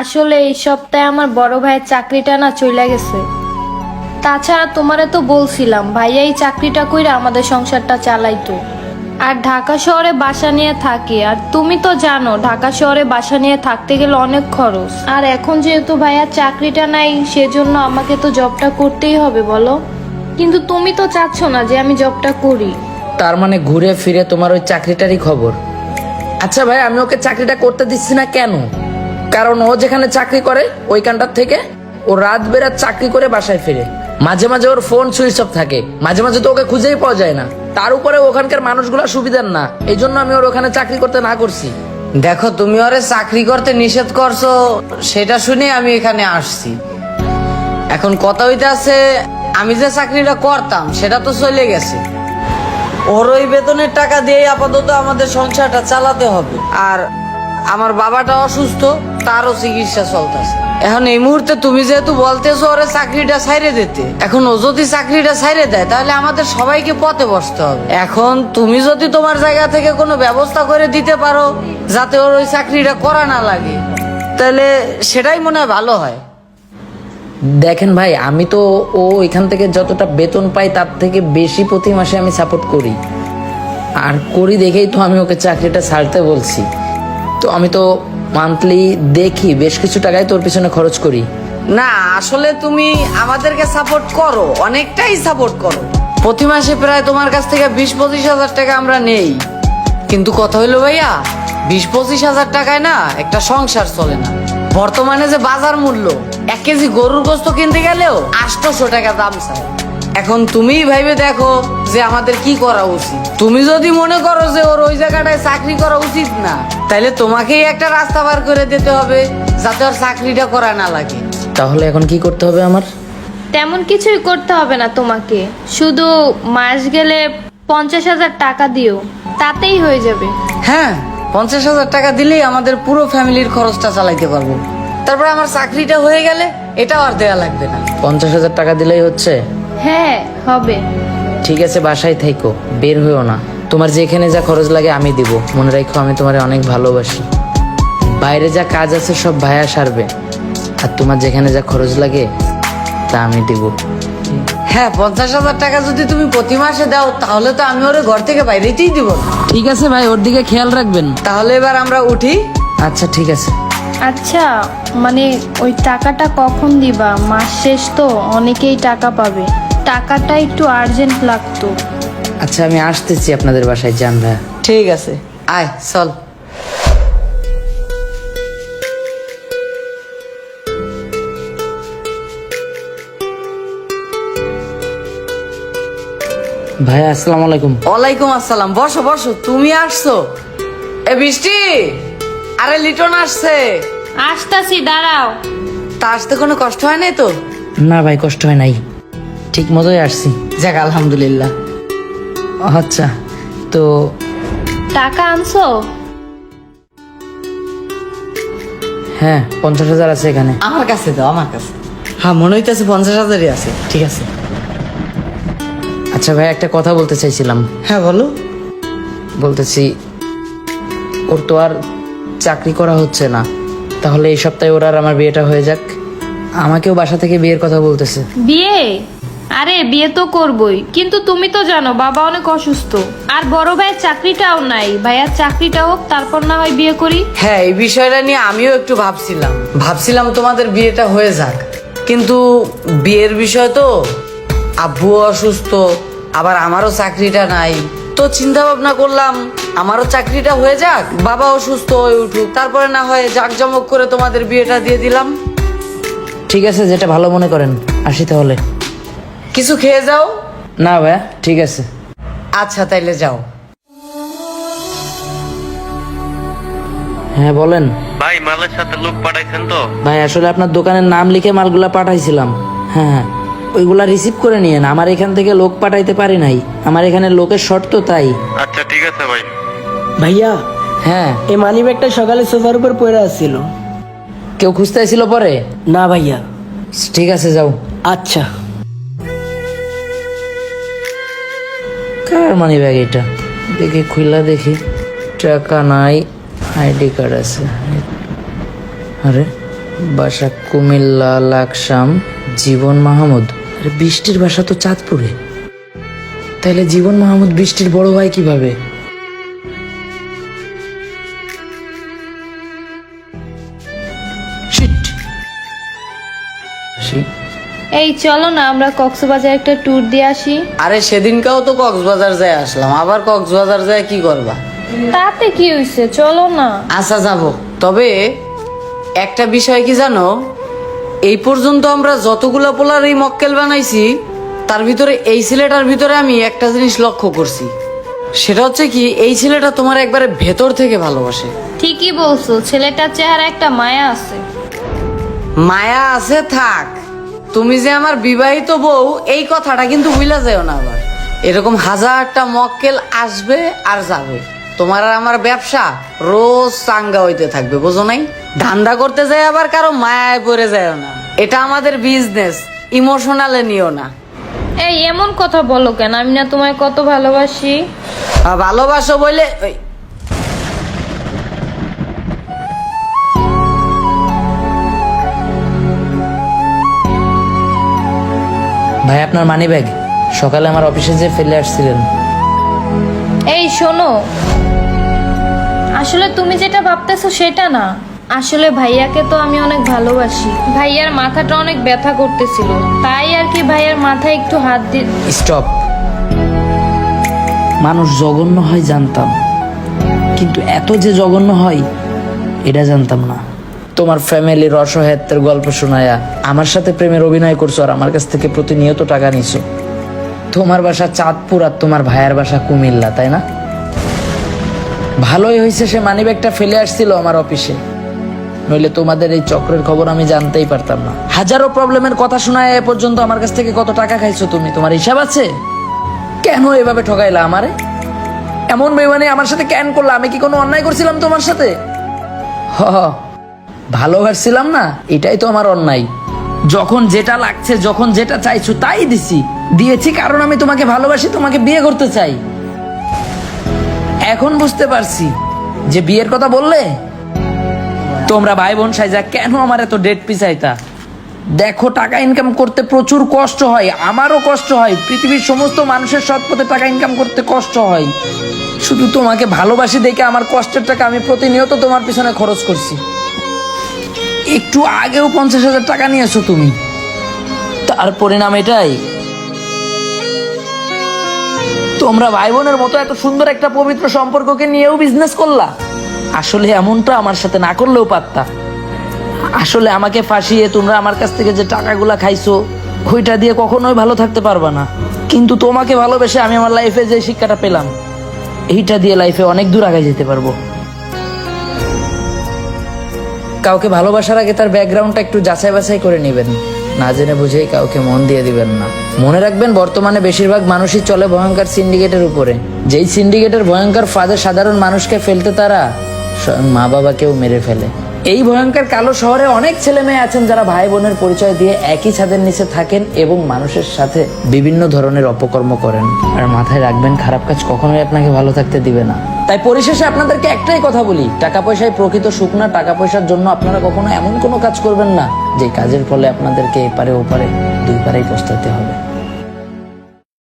আসলে এই সপ্তাহে আমার বড় ভাইয়ের চাকরিটা না চলে গেছে। তাছাড়া তোমারে তো বলছিলাম, ভাইয়া এই চাকরিটা কইরা আমাদের সংসারটা চালাইতো। আর ঢাকা শহরে বাসা নিয়ে থাকে, আর তুমি তো জানো, ঢাকা শহরে বাসা নিয়ে থাকতে গেলে অনেক খরচ। আর এখন যেহেতু ভাইয়ার চাকরিটা নাই, সেজন্য আমাকে তো জবটা করতেই হবে, বলো? কিন্তু তুমি তো চাচ্ছ না যে আমি জবটা করি। তার মানে ঘুরে ফিরে তোমার ওই চাকরিটারই খবর? আচ্ছা ভাই, আমি ওকে চাকরিটা করতে দিচ্ছি না কেন? কারণ ও যেখানে চাকরি করে, ওইখানটার থেকে ও রাত বেরাত চাকরি করে বাসায় ফিরে। মাঝে মাঝে ওর ফোন সুইচ অফ থাকে। মাঝে মাঝে তো ওকে খুঁজেই পাওয়া যায় না। তার উপরে ওখানকার মানুষগুলো সুবিধার না। এই জন্য আমি ওর ওখানে চাকরি করতে না করছি। দেখো, তুমি ওরে চাকরি করতে নিষেধ করছ, সেটা শুনে আমি এখানে আসছি। এখন কথা হইতে আছে, আমি যে চাকরিটা করতাম, সেটা তো চলে গেছে। ওর ওই বেতনের টাকা দিয়ে আপাতত আমাদের সংসারটা চালাতে হবে। আর আমার বাবাটা অসুস্থ তারও চিকিৎসা চলতেছে। এখন এই মুহূর্তে তুমি যেহেতু বলতেছো ওরে চাকরিটা ছাইরে দিতে, এখন ও যদি চাকরিটা ছাইরে দেয়, তাহলে আমাদের সবাইকে পথে বসতে হবে। এখন তুমি যদি তোমার জায়গা থেকে কোনো ব্যবস্থা করে দিতে পারো, যাতে ওর ওই চাকরিটা করা না লাগে, তাহলে সেটাই মনে হয় ভালো হয়। দেখেন ভাই, আমি তো ও এখান থেকে যতটা বেতন পাই, তার থেকে বেশি প্রতি মাসে আমি সাপোর্ট করি। আর করি দেখেই তো আমি ওকে চাকরিটা ছাড়তে বলছি। তো আমি তো মান্থলি দেখি বেশ কিছু টাকাই তোর পিছনে খরচ করি। না আসলে তুমি আমাদেরকে সাপোর্ট করো অনেকটাই সাপোর্ট করো। প্রতি মাসে প্রায় তোমার কাছ থেকে বিশ পঁচিশ হাজার টাকা আমরা নেই। কিন্তু কথা হইল ভাইয়া বিশ পঁচিশ হাজার টাকায় না একটা সংসার চলে না। বর্তমানে যে বাজার মূল্য এক কেজি গরুর গোস্ত কিনতে গেলেও আটশোশো টাকা দাম চায়। এখন তুমিই ভাইবে দেখো যে আমাদের কি করা উচিত। তুমি যদি মনে করো যে ওর ওই জায়গাটায় চাকরি করা উচিত না তাহলে তোমাকেই একটা রাস্তা বার করে দিতে হবে যাতে ওর চাকরিটা করা না লাগে। তাহলে এখন কি করতে হবে আমার? তেমন কিছুই করতে হবে না তোমাকে। শুধু মাস গেলে পঞ্চাশ হাজার টাকা দিও তাতেই হয়ে যাবে। হ্যাঁ পঞ্চাশ হাজার টাকা দিলেই আমাদের পুরো ফ্যামিলির খরচটা চালাইতে পারব। তারপরে আমার চাকরিটা হয়ে গেলে এটাও আর দেয়া লাগবে না। পঞ্চাশ হাজার টাকা দিলেই হচ্ছে? হ্যাঁ হবে। ঠিক আছে বাসায় থাইকো বের হইও না। তোমার যেখানে যা খরচ লাগে আমি দিব। মনে রাখো আমি তোমার অনেক ভালোবাসি। বাইরে যা কাজ আছে সব ভাইয়া সারবে। আর তোমার যেখানে যা খরচ লাগে তা আমি দিব। হ্যাঁ পঞ্চাশ হাজার টাকা যদি তুমি প্রতি মাসে দাও তাহলে তো আমি ওর ঘর থেকে বাইরেতেই দিব। ঠিক আছে ভাই ওর দিকে খেয়াল রাখবেন। তাহলে এবার আমরা উঠি। আচ্ছা ঠিক আছে। আচ্ছা মানে ওই টাকাটা কখন দিবা? মাস শেষ তো অনেকেই টাকা পাবে। টাকাটা একটু আর্জেন্ট লাগতো। আচ্ছা আমি আসতেছি আপনাদের বাসায় যান ভাইয়া। ঠিক আছে। আয় চল। ভাইয়া আসসালামু আলাইকুম। ওয়ালাইকুম আসসালাম। বসো বসো। তুমি আসছো? এ বৃষ্টি! আরে লিটন আসছে। আসতাছি দাঁড়াও। তা আসতে কোনো কষ্ট হয় নাই তো? না ভাই কষ্ট হয় নাই। ঠিক মতোই আসছি। যাক আলহামদুলিল্লাহ। আচ্ছা তো টাকা আনছো? হ্যাঁ পঞ্চাশ হাজার আছে এখানে। আমার কাছে দাও আমার কাছে। হ্যাঁ মনে হইতেছে পঞ্চাশ হাজারই আছে। ঠিক আছে। আচ্ছা ভাই একটা কথা বলতে চাইছিলাম। হ্যাঁ বলো। বলতেছি ওর তো আর চাকরি করা হচ্ছে না। তাহলে এই সপ্তাহে ওর আর আমার বিয়েটা হয়ে যাক। আমাকেও বাসা থেকে বিয়ের কথা বলতেছে। বিয়ে? আরে বিয়ে তো করবই। কিন্তু তুমি তো জানো বাবা অনেক অসুস্থ। আর বড় ভাইয়ের চাকরিটাও নাই। ভাইয়ার চাকরিটা হোক তারপর না হয় বিয়ে করি। হ্যাঁ এই বিষয়টা নিয়ে আমিও একটু ভাবছিলাম। ভাবছিলাম তোমাদের বিয়েটা হয়ে যাক। কিন্তু বিয়ের বিষয় তো আব্বুও অসুস্থ আবার আমারও চাকরিটা নাই। তো চিন্তা ভাবনা করলাম আমারও চাকরিটা হয়ে যাক বাবা অসুস্থ হয়ে উঠুক। তারপরে না হয় জাকজমক করে তোমাদের বিয়েটা দিয়ে দিলাম। ঠিক আছে যেটা ভালো মনে করেন আসি তাহলে। কিছু খেয়ে যাও? না ভাইয়া ঠিক আছে। আচ্ছা তাইলে যাও। হ্যাঁ বলেন। ভাই মালের সাথে লোক পাঠাইছেন তো? ভাই আসলে আপনার দোকানের নাম লিখে মালগুলা পাঠাইছিলাম। হ্যাঁ হ্যাঁ। ওইগুলা রিসিভ করে নিয়েন। আমার এখান থেকে লোক পাঠাইতে পারি নাই। আমার এখানে লোকের শর্ত তো তাই। আচ্ছা ঠিক আছে ভাই। ভাইয়া হ্যাঁ। এই মানি ব্যাগটা সকালে সোফার উপর পড়ে আসছিল। কেউ খুঁজতে আসছিল পরে? না ভাইয়া। ঠিক আছে যাও। আচ্ছা। কার মানি ব্যাগ এটা? দেখি, খুইলা দেখি। টাকা নাই আইডি কার্ড আছে। আরে, বাসা কুমিল্লা, লাকসাম, জীবন মাহমুদ। আরে, বৃষ্টির বাসা তো চাঁদপুরে। তাহলে জীবন মাহমুদ বৃষ্টির বড় ভাই কীভাবে! এই চলো না আমরা কক্সবাজার একটা ট্যুর দিয়ে আসি। আরে সেদিনকেও তো কক্সবাজার যায় আসলাম আবার কক্সবাজার যায় কি করবা? তাতে কি হয়েছে চলো না। আচ্ছা যাব। তবে একটা বিষয় কি জানো? এই পর্যন্ত আমরা যতগুলো পোলার এই মক্কেল বানাইছি তার ভিতরে এই ছেলেটার ভিতরে আমি একটা জিনিস লক্ষ্য করছি। সেটা হচ্ছে কি এই ছেলেটা তোমার একবারে ভেতর থেকে ভালোবাসে। ঠিকই বলছো ছেলেটার চেহারা একটা মায়া আছে। মায়া আছে থাক। তুমি যে আমার বিবাহিত বউ এই কথাটা কিন্তু ভুলা যাও না আবার। এরকম হাজারটা মক্কেল আসবে আর যাবে। তোমার আর আমার ব্যবসা রোজ চাঙ্গা হইতে থাকবে বোঝো নাই? ধান্দা করতে যায় আবার কারও মায়ায় পড়ে যায় না। এটা আমাদের বিজনেস ইমোশনালে নিও না। এই এমন কথা বলো কেন? আমি না তোমায় কত ভালোবাসি। ভালোবাসো বলে ভাই আপনার মানি ব্যাগ সকালে আমার অফিসে যে ফেলে আসছিলেন। এই শোনো। আসলে তুমি যেটা ভাবতেছো সেটা না। আসলে ভাইয়াকে তো আমি অনেক ভালোবাসি। ভাইয়ার মাথাটা অনেক ব্যথা করতেছিল। তাই আর কি ভাইয়ার মাথায় একটু হাত দিয়ে স্টপ মানুষ জঘন্য হয় জানতাম। কিন্তু এত যে জঘন্য হয় এটা জানতাম না। তোমার ফ্যামিলির অসহায়ত্বের গল্প শোনায়া আমার সাথে প্রেমের অভিনয় করছ আর আমার কাছ থেকে প্রতিনিয়ত টাকা নিছো। তোমার বাসা চাঁদপুর আর তোমার ভাইয়ের বাসা কুমিল্লা তাই না? ভালোই হয়েছে সে মানিব্যাগটা ফেলে আসছিল আমার অফিসে নইলে তোমাদের এই চক্রের খবর আমি জানতেই পারতাম না। হাজারো প্রবলেমের কথা শোনায় এ পর্যন্ত আমার কাছ থেকে কত টাকা খাইছো তুমি? তোমার হিসাব আছে? কেন এভাবে ঠকাইলা আমারে? এমন বেমানি আমার সাথে ক্যান করলা? আমি কি কোনো অন্যায় করছিলাম তোমার সাথে? হ, ভালোবাসছিলাম না, এটাই তো আমার অন্যায়। যখন যেটা লাগছে, যখন যেটা চাইছো তাই দিছি। দিয়েছি কারণ আমি তোমাকে ভালোবাসি, তোমাকে বিয়ে করতে চাই। এখন বুঝতে পারছি যে বিয়ের কথা বললে, তোমরা ভাই বোন সাইজা কেন আমার এত ডেট পিছাইতা? দেখো, টাকা ইনকাম করতে প্রচুর কষ্ট হয়, আমারও কষ্ট হয়। পৃথিবীর সমস্ত মানুষের সৎ পথে টাকা ইনকাম করতে কষ্ট হয়। শুধু তোমাকে ভালোবাসি দেখে আমার কষ্টের টাকা আমি প্রতিনিয়ত তোমার পিছনে খরচ করছি। একটু আগেও পঞ্চাশ হাজার টাকা নিয়েছো তুমি। তার পরিণাম এটাই। তোমরা ভাই বোনের মতো এত সুন্দর একটা পবিত্র সম্পর্ককে নিয়েও বিজনেস করলা। আসলে এমনটা আমার সাথে না করলেও পারতা। আসলে আমাকে ফাঁসিয়ে তোমরা আমার কাছ থেকে যে টাকাগুলা খাইছো, ওইটা দিয়ে কখনোই ভালো থাকতে পারবা না। কিন্তু তোমাকে ভালোবেসে আমি আমার লাইফে যে শিক্ষাটা পেলাম, এইটা দিয়ে লাইফে অনেক দূর আগে যেতে পারব। কাউকে ভালোবাসার আগে তার ব্যাকগ্রাউন্ডটা একটু যাচাই বাছাই করে নেবেন। না জেনে বুঝেই কাউকে মন দিয়ে দিবেন না। মনে রাখবেন, বর্তমানে বেশিরভাগ মানুষই চলে ভয়ঙ্কর সিন্ডিকেটের উপরে। যেই সিন্ডিকেটের ভয়ঙ্কর ফাঁদে সাধারণ মানুষকে ফেলতে তারা মা বাবাকেও মেরে ফেলে। এই ভয়ঙ্কর কালো শহরে অনেক ছেলে মেয়ে আছেন যারা ভাই বোনের পরিচয় দিয়ে একই ছাদের নিচে থাকেন এবং মানুষের সাথে বিভিন্ন ধরনের অপকর্ম করেন। আর মাথায় রাখবেন, খারাপ কাজ কখনোই আপনাকে ভালো থাকতে দিবে না। তাই পরিশেষে আপনাদেরকে একটাই কথা বলি, টাকা পয়সায় প্রকৃত সুখ না, টাকা পয়সার জন্য আপনারা কখনো এমন কোনো কাজ করবেন না, যে কাজের ফলে আপনাদেরকে এপারে ওপারে দুই পারেই পস্তাতে হবে।